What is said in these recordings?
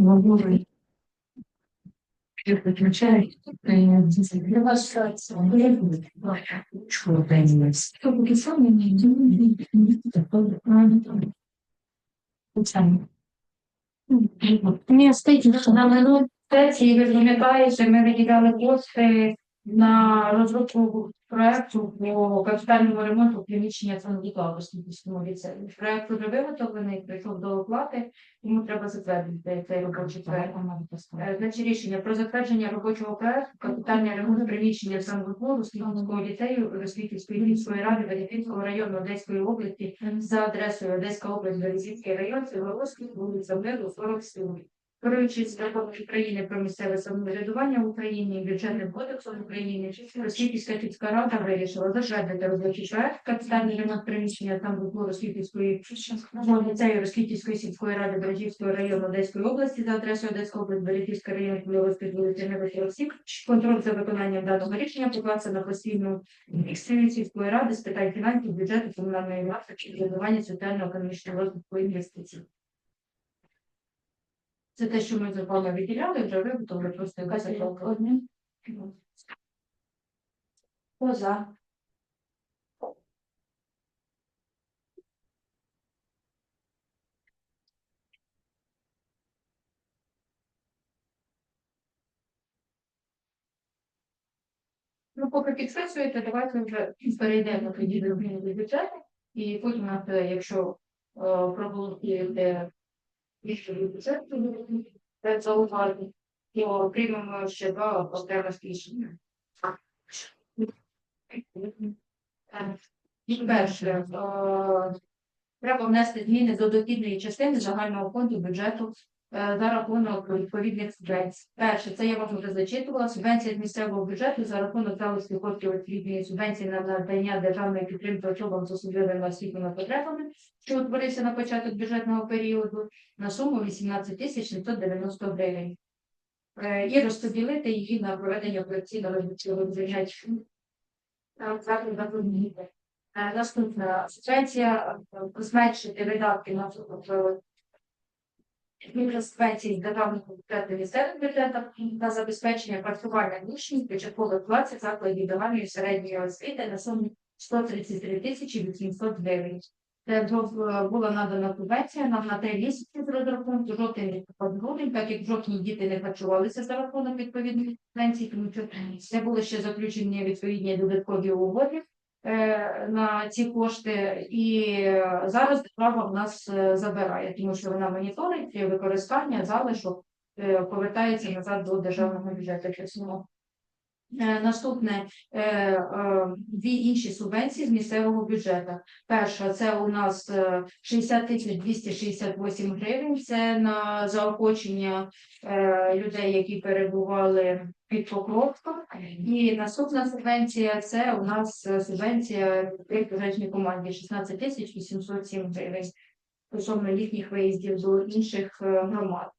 говорить. Включають Мені стить на минулій сесії, ви пам'ятаєте, ми виділяли кошти на розробку проекту по капітальному ремонту приміщення санвітла в Осніпівському ліцеї. Проект вже виготовлений, прийшов до оплати, тому треба затвердити цей робочий проект. Е, Значить, рішення про затвердження робочого проекту капітальний ремонт приміщення санвітла Осніпівського ліцею Росвітівської міської ради Великівського району Одеської області за адресою Одеська область, Березівський район, Силоводський, вулиця Миру, 47. Керуючись законом України про місцеве самоврядування в Україні, бюджетним кодексом України, Російська сільська рада вирішила затвердити робочий капітальний ремонт приміщення там було Російської ліцею Російської сільської ради Бережівського району Одеської області за адресою Одеська область, Бережівський район, Хмельницької вулиці Невихі Контроль за виконанням даного рішення поклався на постійну екстрені сільської ради з питань фінансів, бюджету, комунальної власності, будування соціально-економічного розвитку інвестицій. Це те, що ми з вами виділяли, вже виготовили просто якась одне. Хто за? Ну, поки підписуєте, давайте вже перейдемо тоді до бюджету, і потім, якщо е, рішення бюджету, це зауваження, то приймемо ще два окремих рішення. Перше, е, треба внести зміни до дохідної частини загального фонду бюджету за рахунок відповідних субвенцій. Перше, це я вам вже зачитувала. Субвенція з місцевого бюджету за рахунок залишки коштів відповідної субвенції на надання державної підтримки особам з особливими освітніми потребами, що утворився на початок бюджетного періоду, на суму 18 тисяч 790 гривень. Е, І розподілити її на проведення операційного. Е, Наступна субвенція е, зменшити видатки на з державного бюджету місцевим бюджетом на забезпечення працювання учнів початкових класів закладів загальної середньої освіти на суму 133 тисячі 800 гривень. Це була надана субвенція нам на три місяці з розрахунку жовтень грудень, так як в жовтні діти не харчувалися за рахунок відповідних субвенцій, тому що не були ще заключені відповідні додаткові угоди на ці кошти, і е, зараз держава в нас е, забирає, тому що вона моніторить використання залишок, е, повертається назад до державного бюджету. Е, Наступне е, е, дві інші субвенції з місцевого бюджету. Перша це у нас е, 60 тисяч 268 гривень. Це на заохочення е, людей, які перебували під Покровком. І наступна субвенція це у нас е, субвенція при пожежній команді 16 тисяч 807 гривень стосовно їхніх виїздів до інших е, громад.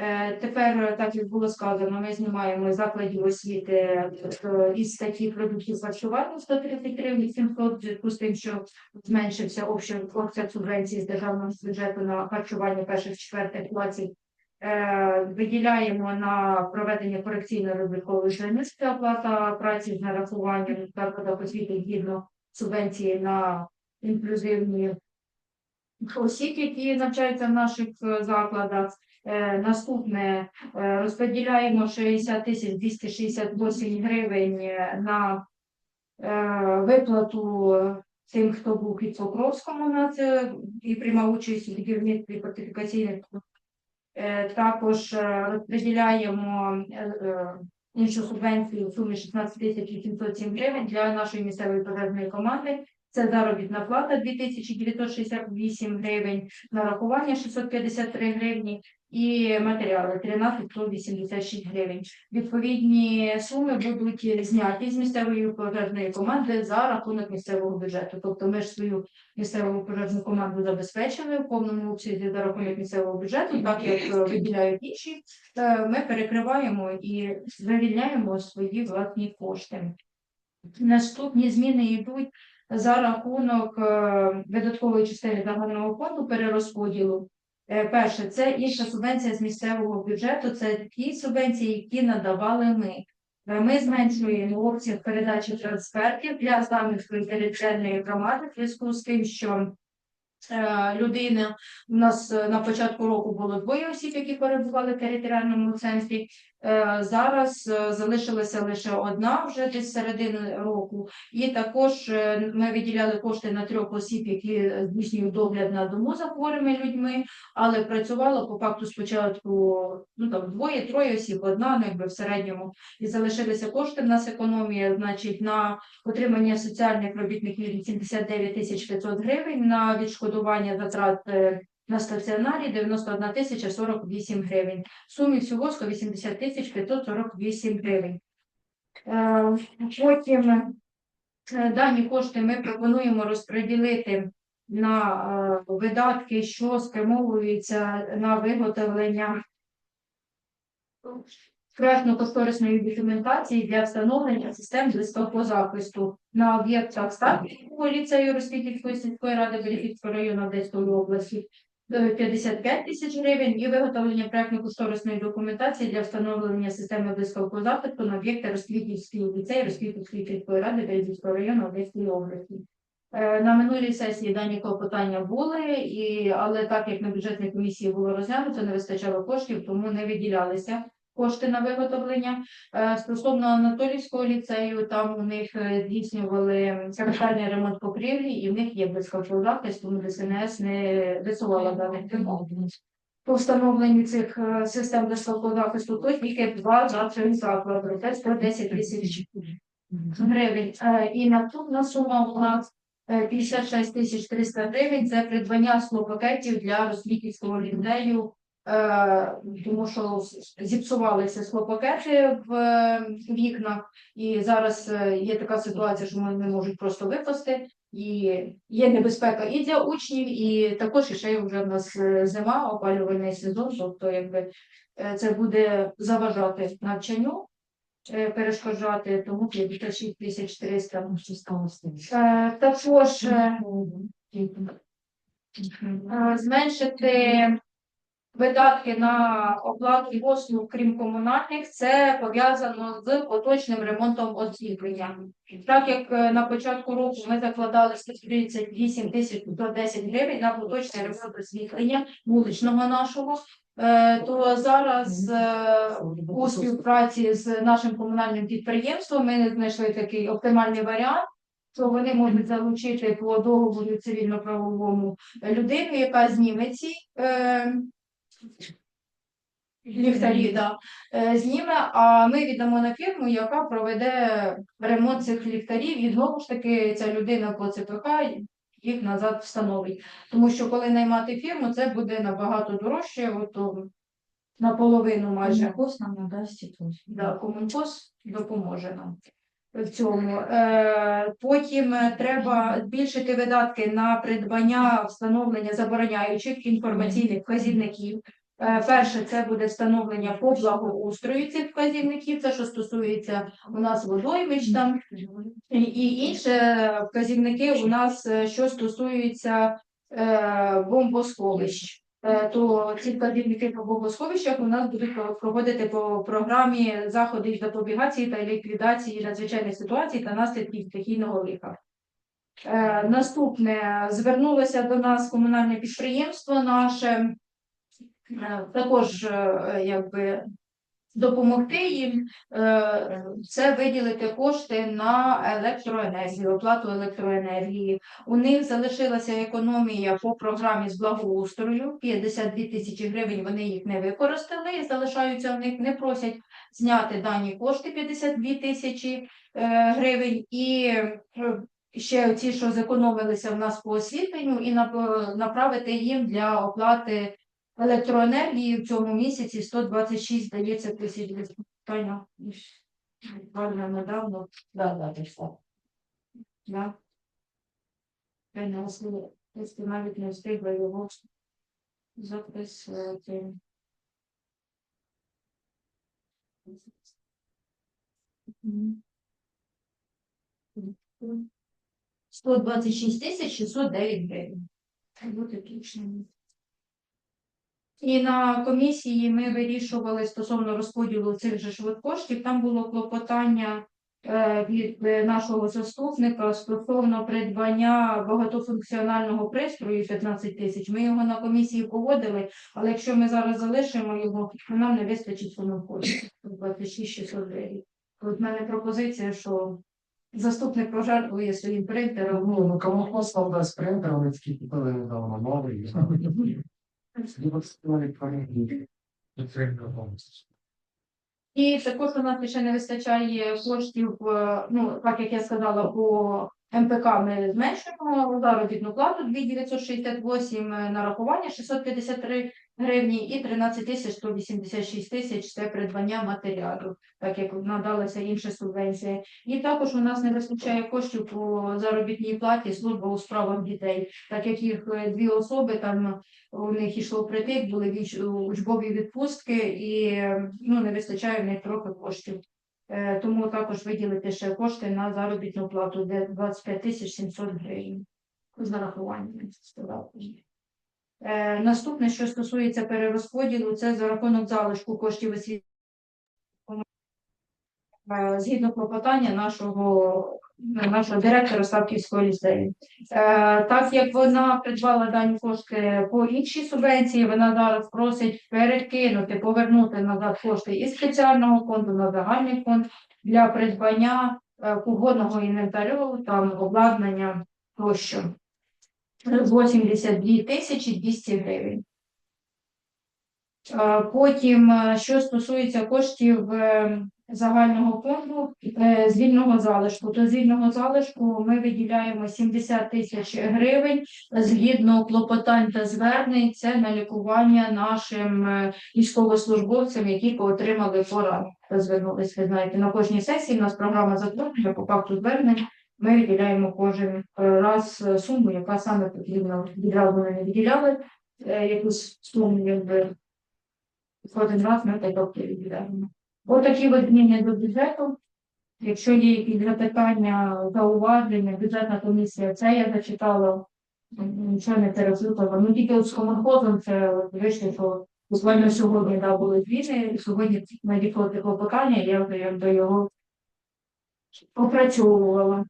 Е, Тепер, е, так як було сказано, ми знімаємо закладів освіти е, із статті продуктів харчування 133 800, в зв'язку з тим, що зменшився обсяг субвенції з державного бюджету на харчування перших четвертих класів. Виділяємо на проведення корекційно-розрахової діяльності оплата праці з нарахуванням закладах освіти згідно субвенції на інклюзивні осіб, які навчаються в наших закладах. Е, Наступне е, розподіляємо 60 тисяч 268 гривень е, на виплату тим, хто був під Покровському на це і приймав участь у будівництві фортифікаційних. Також розподіляємо іншу субвенцію в сумі 16 тисяч 807 гривень для нашої місцевої пожежної команди. Це заробітна плата 2968 гривень, нарахування 653 гривні і матеріали 1386 гривень. Відповідні суми будуть зняті з місцевої пожежної команди за рахунок місцевого бюджету. Тобто ми ж свою місцеву пожежну команду забезпечили в повному обсязі за рахунок місцевого бюджету, так як виділяють інші, е, ми перекриваємо і вивільняємо свої власні кошти. Наступні зміни йдуть за рахунок е, видаткової частини загального фонду перерозподілу. Е, Перше, це інша субвенція з місцевого бюджету. Це ті субвенції, які надавали ми. Е, Ми зменшуємо обсяг передачі трансфертів для Знам'янської територіальної громади в зв'язку з тим, що е, людина у нас на початку року було двоє осіб, які перебували в територіальному центрі. Е, Зараз е, залишилася лише одна вже десь середини року. І також е, ми виділяли кошти на трьох осіб, які здійснюють догляд на дому за хворими людьми, але працювало по факту спочатку ну там двоє-троє осіб, одна, ну якби в середньому, і залишилися кошти. В нас економія, значить, на отримання соціальних робітників 79 тисяч 500 гривень, на відшкодування затрат на стаціонарі 91 тисяча 48 гривень. Сумі всього 180 тисяч 548 гривень. Е, Потім е, дані кошти ми пропонуємо розподілити на е, видатки, що спрямовуються на виготовлення проектно-кошторисної документації для встановлення систем близького захисту на об'єктах Старківського ліцею Росвітівської сільської ради Беліфітського району Одеської області 55 тисяч гривень і виготовлення проектно-кошторисної документації для встановлення системи близького захисту на об'єкти Розквітівський ліцей Розквітівської сільської ради Беліфітського району Одеської області. Е, На минулій сесії дані клопотання були, і, але так як на бюджетній комісії було розглянуто, не вистачало коштів, тому не виділялися кошти на виготовлення. Е, Стосовно Анатолійського ліцею, там у них е, здійснювали капітальний ремонт покрівлі, і в них є безкоштовний захист, тому ДСНС не висувала даних вимог. По встановленню цих е, систем безкоштовного захисту, то тільки два завчені заклади, це 110 тисяч гривень. І наступна сума у нас е, 56 тисяч 300 гривень. Це придбання склопакетів для Розвітівського ліцею, тому що зіпсувалися склопакети в е, вікнах, і зараз е, є така ситуація, що вони не можуть просто випасти. І є небезпека і для учнів, і також ще вже в нас е, зима, опалювальний сезон, тобто якби е, це буде заважати навчанню е, перешкоджати, тому 56 тисяч 300. Е, Також е, е, зменшити видатки на оплату послуг, крім комунальних, це пов'язано з поточним ремонтом освітлення. Так як е, на початку року ми закладали 138 тисяч 110 гривень на поточний ремонт освітлення вуличного нашого, е, то зараз е, у співпраці з нашим комунальним підприємством ми знайшли такий оптимальний варіант. що вони можуть залучити по договору цивільно-правовому людину, яка зніме ці ліхтарі, да, е, зніме, а ми віддамо на фірму, яка проведе ремонт цих ліхтарів, і знову ж таки ця людина по ЦПК їх назад встановить. Тому що коли наймати фірму, це буде набагато дорожче, от, наполовину майже. Нам надасть і тут. Да, допоможе нам в цьому. Е, потім е, треба збільшити видатки на придбання встановлення забороняючих інформаційних вказівників. Е, перше, це буде встановлення по благоустрою цих вказівників, це що стосується у нас водоймищ там, і, і інше вказівники у нас, що стосуються бомбосховищ. Е, То ці кадрівники по бомбосховищах у нас будуть проводити по програмі заходи запобігації та ліквідації надзвичайних ситуацій та наслідків стихійного лиха. Е, Наступне звернулося до нас комунальне підприємство наше е, також якби допомогти їм е, це виділити кошти на електроенергію, оплату електроенергії. У них залишилася економія по програмі з благоустрою 52 тисячі гривень. Вони їх не використали і залишаються у них. Не просять зняти дані кошти 52 тисячі е, гривень і. е, Ще ці, що зекономилися в нас по освітленню, і нап- направити їм для оплати електроенергії в цьому місяці 126, здається, тисяч гривень. Буквально недавно. Да, да, прийшла. Да. Таня, якщо якщо навіть не встигла його записувати. Мгм. 126 тисяч 609 гривень. І на комісії ми вирішували стосовно розподілу цих же ж от коштів. Там було клопотання е, від е, нашого заступника стосовно придбання багатофункціонального пристрою 15 тисяч. Ми його на комісії погодили, але якщо ми зараз залишимо його, то нам не вистачить суми коштів 26 600 гривень. От в мене пропозиція, що заступник пожертвує своїм принтером. Ну, ну кому послав дасть принтер, вони такі купили недавно новий. І також у нас ще не вистачає коштів, е, ну так як я сказала, по МПК ми зменшуємо. Заробітну плату 2968 е, нарахування 653 гривні і 13 тисяч 186 тисяч це придбання матеріалу, так як надалася інша субвенція. І також у нас не вистачає коштів по заробітній платі служба у справах дітей, так як їх е, дві особи там у них йшло притик, були учбові відпустки, і е, ну, не вистачає в них трохи коштів. Е, Тому також виділити ще кошти на заробітну плату, де 25 тисяч 700 гривень з нарахуванням. Е, Наступне, що стосується перерозподілу, це за рахунок залишку коштів освіти. Е, Згідно клопотання нашого, нашого директора Ставківського ліцею. Е, так як вона придбала дані кошти по іншій субвенції, вона зараз просить перекинути, повернути назад кошти із спеціального фонду на загальний фонд для придбання е, кухонного інвентарю, там обладнання тощо. 82 тисячі 200 гривень. Потім, е, що стосується коштів е, загального фонду е, з вільного залишку, то з вільного залишку ми виділяємо 70 тисяч гривень згідно клопотань та звернень. Це на лікування нашим військовослужбовцям, які отримали поранення. Звернулися, ви знаєте, на кожній сесії. У нас програма затвердження по факту звернень. Ми виділяємо кожен е, раз е, суму, яка саме потрібна. Відразу ми не виділяли е, якусь суму, якби кожен раз ми так відповідаємо. Отакі от зміни до бюджету. Якщо є якісь запитання, зауваження, бюджетна комісія, це я зачитала, нічого не переплутала. Ну тільки з комунхозом це вийшло, що буквально сьогодні да, були зміни, сьогодні надійшло це клопотання, я вже якби його опрацьовувала.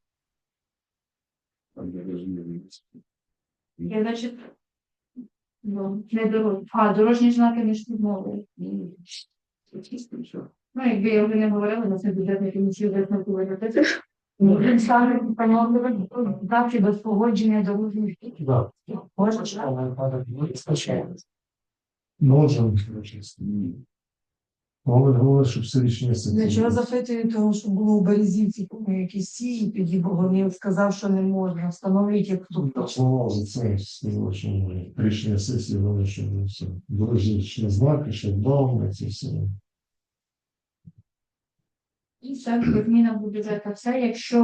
Я значить, ну, не дорожні. А, дорожні знаки між мовою. Ну, якби я вже не говорила, на це бюджетна комісія вже не Він саме встановлювати дати без погодження дорожніх Да. Можна Але випадок не чесно. Говорить, говорить, що все рішення Для чого запитую, тому що було у Березівці якісь сії, тоді Богоміл сказав, що не можна встановити, як тут точно. Слово це сказав, що рішення сесії воно що не все. Дорожні знаки, що вдома, це все. І зміна до бюджету. Все, якщо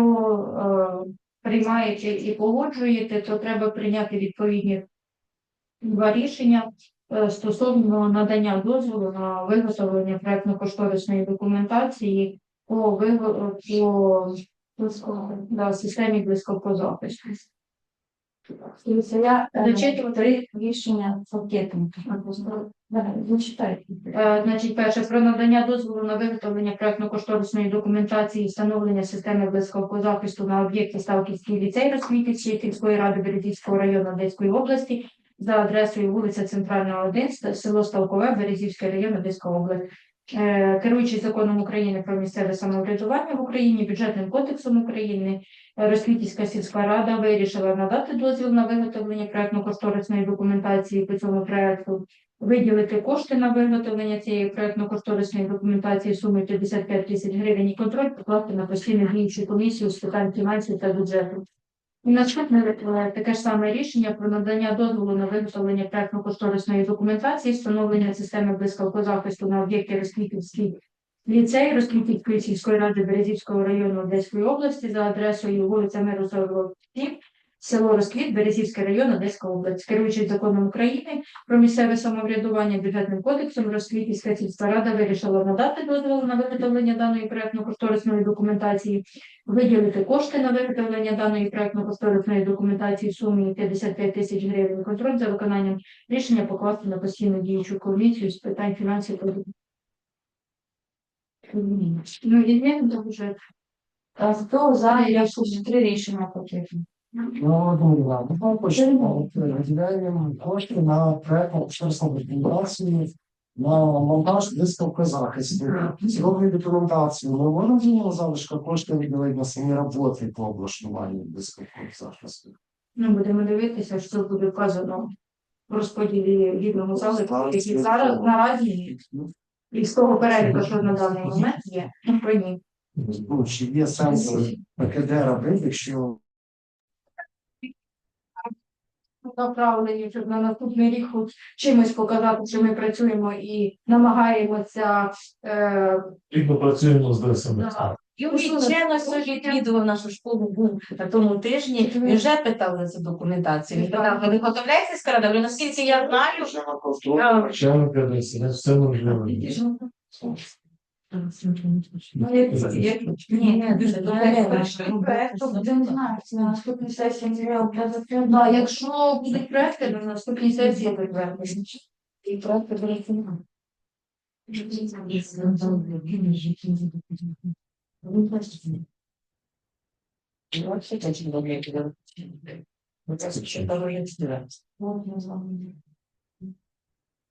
е, приймаєте і погоджуєте, то треба прийняти відповідні два рішення стосовно надання дозволу на виготовлення проектно-кошторисної документації по, виго- по да, системі близькопозапису. Дивіться, я е, Зачитувати? три рішення пакетом. Е, Значить, перше про надання дозволу на виготовлення проектно-кошторисної документації і встановлення системи близького захисту на об'єкті Ставківський ліцей Росквітівської сільської ради Березівського району Одеської області за адресою вулиця Центральна 1, село Ставкове, Березівський район Одеська область. Е, Керуючись законом України про місцеве самоврядування в Україні, бюджетним кодексом України, Росквітівська сільська рада вирішила надати дозвіл на виготовлення проектно-кошторисної документації по цьому проекту виділити кошти на виготовлення цієї проектно-кошторисної документації сумою 55 тисяч гривень і контроль покласти на постійну діючу комісію з питань фінансів та бюджету. І наступне таке ж саме рішення про надання дозволу на виготовлення проектно-кошторисної документації, встановлення системи близького на об'єкті Розквітівський ліцей Розквітівської сільської ради Березівського району Одеської області за адресою вулиця Миру 47, село Розквіт, Березівський район, Одеська область, керуючись законом України про місцеве самоврядування бюджетним кодексом, Розквітівська сільська рада вирішила надати дозвіл на виготовлення даної проектно-кошторисної документації, виділити кошти на виготовлення даної проектно-кошторисної документації в сумі 55 тисяч гривень. Контроль за виконанням рішення покласти на постійну діючу комісію з питань фінансів Ну, і не дуже. А хто за я три рішення потрібно? Ну, ми почнемо виділяємо кошти на проєктну кошторисну документацію на монтаж виставки захисту. Зробили документацію. Ми можемо змінити залишка кошти виділити на самі роботи по облаштуванню виставки захисту. Ну, будемо дивитися, що буде вказано в розподілі вільного залику, який зараз наразі і з того переліку, що на даний момент є, ну, про ні. Ну, чи є сенс ПКД робити, якщо направлені, щоб на наступний рік хоч чимось показати, що ми працюємо і намагаємося е, Плідно працюємо з ДСМ. Юрій Чено сьогодні відвідував нашу школу був на тому тижні. Він вже питав за документацію. Він питав, ви виготовляєте скрада? Говорю, наскільки я знаю, вже на контроль, Начальника ДСМ, все можливо. Ну, як- як- ні, ні, дуже проекту будемо знати, на наступній сесії матеріал для затвердження. Да, якщо будуть проекти, то на наступній сесії затвердимо. І проекти будуть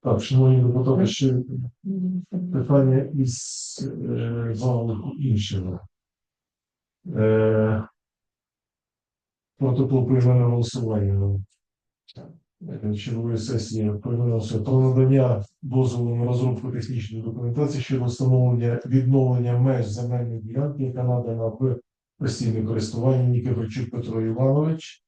Так, шановні депутати, ще питання із е, залу іншого. Е, протокол приймання голосування е, чергової сесії приймалося про надання дозволу на розробку технічної документації щодо встановлення відновлення меж земельної ділянки, яка надана в постійне користування Нікифорчук Петро Іванович.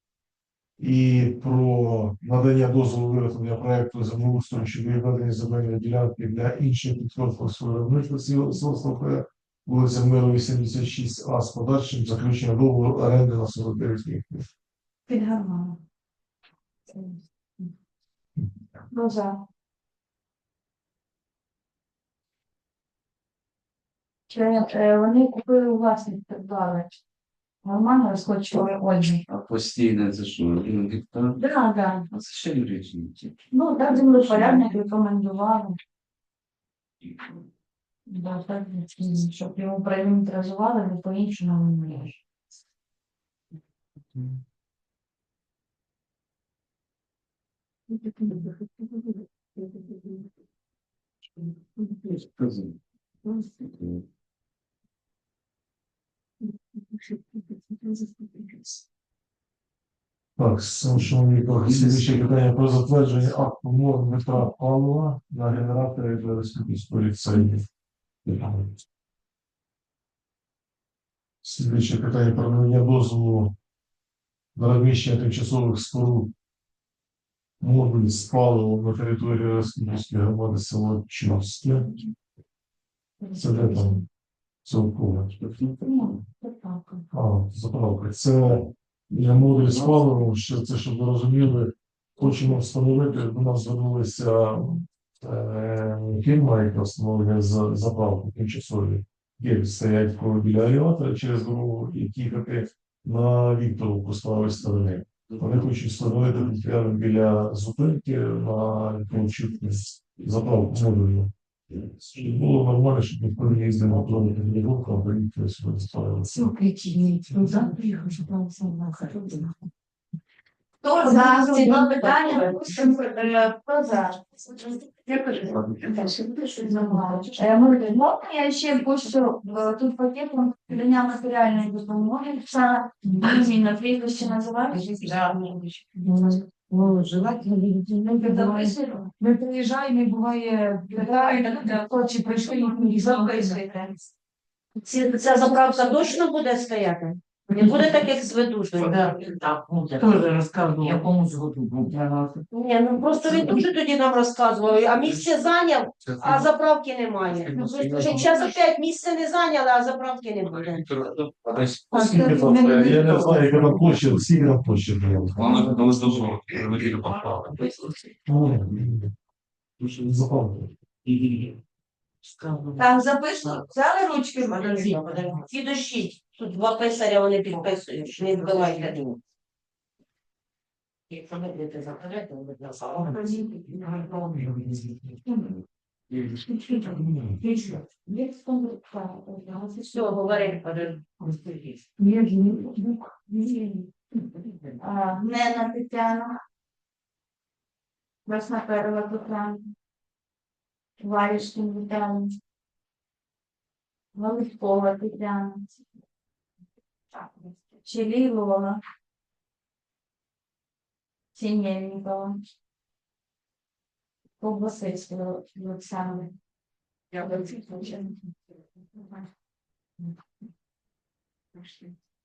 І про надання дозволу виготовлення проекту землеустрою щодо відведення земельної ділянки для інших підприємств виробництва сільського вулиця Миру 86А з подальшим заключенням договору оренди на 49 років. Під гармоном. Ну, за. Е, вони купили власність придбали? Нормально розхочували Ольги. А постійне це що? Ну, гектар? Да, да. А це ще юридичні. Ну, так землепорядник рекомендували. Да, так, щоб йому проінвентаризували, бо по-іншому не може. Так, шановні колеги, слідуюче питання про затвердження акту мов Дмитра Павлова на генераторі для республіканської ліцею. Слідуюче питання про надання дозволу на розміщення тимчасових споруд модуль з на території Республіканської громади села Чорське. Це де там цілково. Це. А, заправка. Це для модуль паливом, що це, щоб ви розуміли, хочемо встановити, до нас звернулися е, фірма, яка встановлює заправку тимчасові. Є стоять біля елеватора через дорогу і їхати на Вікторовку з правої сторони. Вони хочуть встановити біля зупинки на заправку модульну. Було нормально, щоб ніхто не їздив на проводі не руку, а приїхали сюди ставили. Сукричні. Ну, так, приїхав, щоб там все Хто за ці два питання? Хто за? Е, можна я ще хочу е, тут пакетом подання матеріальної допомоги. Це зміна прізвище називаєш? Ну, желательно Записуємо. Ми приїжджаємо і буває, хто чи прийшли і записуєте. ці- ця заправка точно буде стояти? Не буде так, як з ведучою. Так, буде. Тоже розказував. Якому згоду буде. Ні, ну просто він дуже тоді нам розказував, а місце зайняв, а заправки немає. Зараз опять місце не зайняли, а заправки не буде. Я не знаю, яка там площа, там площа була. Вона коли здобула, прилетіли попали. Ну, запам'ятаю. Там записано, взяли ручки? Подожди. Ці дощі. Тут два писаря вони підписують, не збивайте. Якщо ви будете заправляти, ви будете Все, говори. Нена Тетяна. Красноперова Тетяна. Варішкін Тетяна. Галицькова Тетяна. Челілова. Синельникова. Ковбасильського Олександра.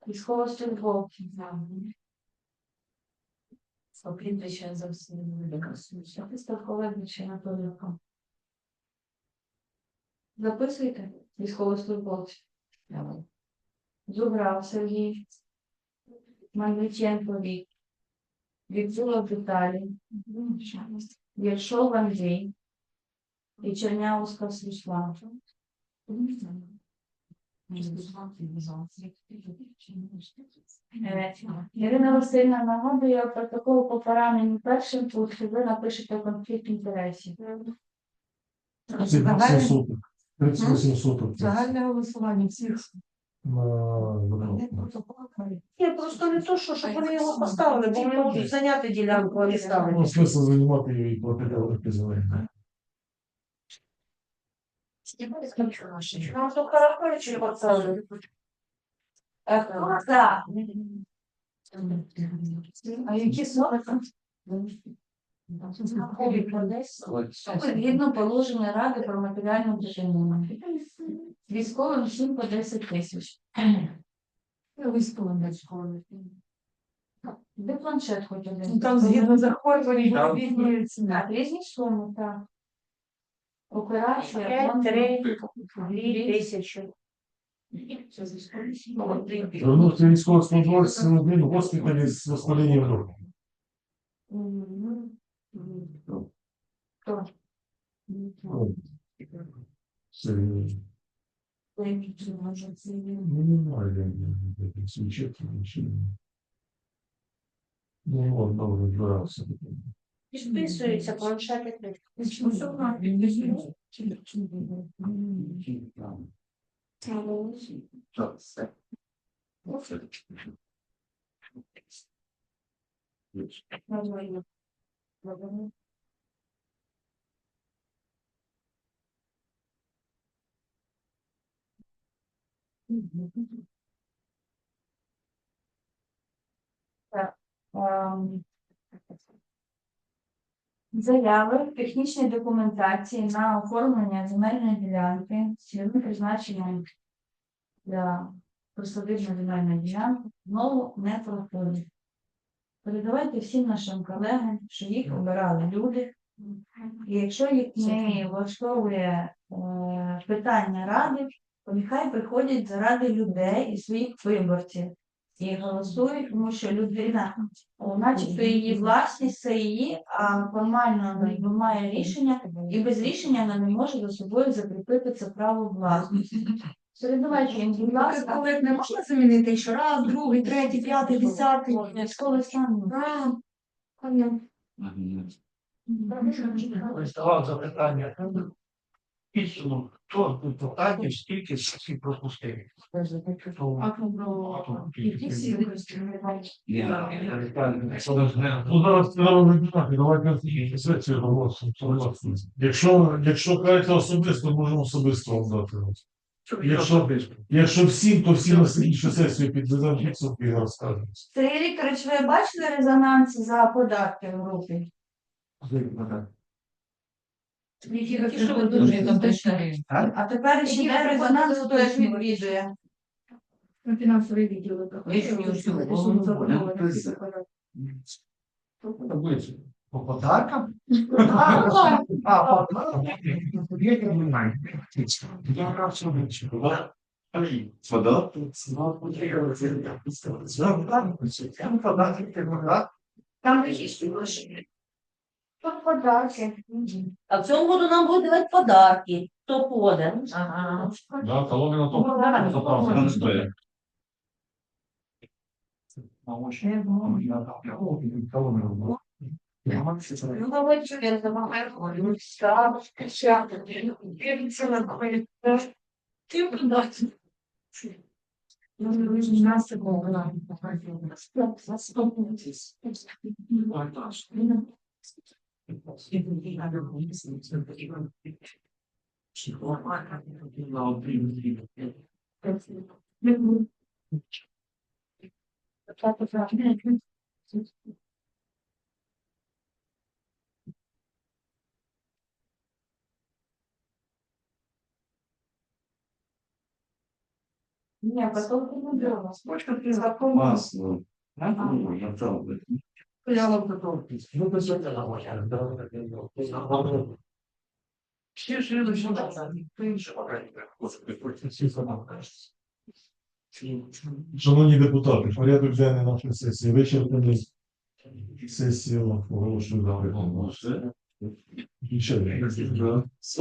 Військовослужбовців. Прізвище за всім. Ставковеднича Анатолійка. Записуйте військовослужбовців. Зубрав Сергій. Мельниченко Вік. Вікзулов Віталій. Єршов Андрій. І Чернявська Свіслава. Е, Ірина Васильівна нагадує протокол по пораненню першим пунктом, ви напишете конфлікт інтересів. 38 суток. 38 суток. Загальне голосування всіх. Ні, просто не то, що щоб вони його поставили, бо вони можуть зайняти ділянку, а не ставити. Ну, смисл займати її і платити великі зелені. Нам тут Караховичі поставили. Так. А які сорок? Згідно положення Ради про матеріальну допомогу. Військовим всім по 10 тисяч. Військовим школи. Де планшет хоч один? Ну, Там згідно захворювання різні суми, так. Операція. П'ять, план- три, дві тисячі. Звернувся військовослужбовець в один госпіталі з воспаленням рук. Мгм. Хто? Серйозно. Які це може це? Ну, немає таких свічок, нічого. Ну, от, добре, збирався. Підписуються планшети. Ем, Заяви технічної документації на оформлення земельної ділянки з цільовим призначенням для присадибної земельної ділянки знову не проходить. Передавайте всім нашим колегам, що їх обирали люди. І якщо їх не влаштовує е, питання ради, нехай приходять заради людей і своїх виборців і голосують, тому що людина, начебто її власність, це її, а формально вона якби має рішення, і без рішення вона не може за собою закріпити це право власності. Передавайте будь ласка, Коли не можна замінити ще раз, другий, третій, п'ятий, десятий. військовий стан. Ставав запитання. Підсумок, хто питання, скільки всі пропустив? Ну. Якщо, якщо кажете особисто, можемо особисто вам дати. Якщо, якщо всім, то всі на слідчу сесію підведемо підсумки і розкажемо. Сергій Вікторович, ви бачили резонанс за податки в групі? Які що ви дуже там А тепер ще ви резонанс, хто відвідує. На фінансовий відділ. По подаркам? А, не увечері. Там регістр лише. Тут подарки. А в цьому году нам будуть давати подарки. Хто поде? Ага. Да, колони на Ну, давай. Заправка не стоїть. Ну, давайте я забагаю. Так, скачати. Дивіться на коли. Ти подати. Ну, ви ж нас це було. Ні, потім не було. Почка ти запомнив. Масло. Ну, я там. Я вам готов. Ну, без этого Всі жили, що ніхто іншого не Шановні депутати, порядок денний нашої сесії вичерпаний. Сесію оголошую закритою. Все. Ще. З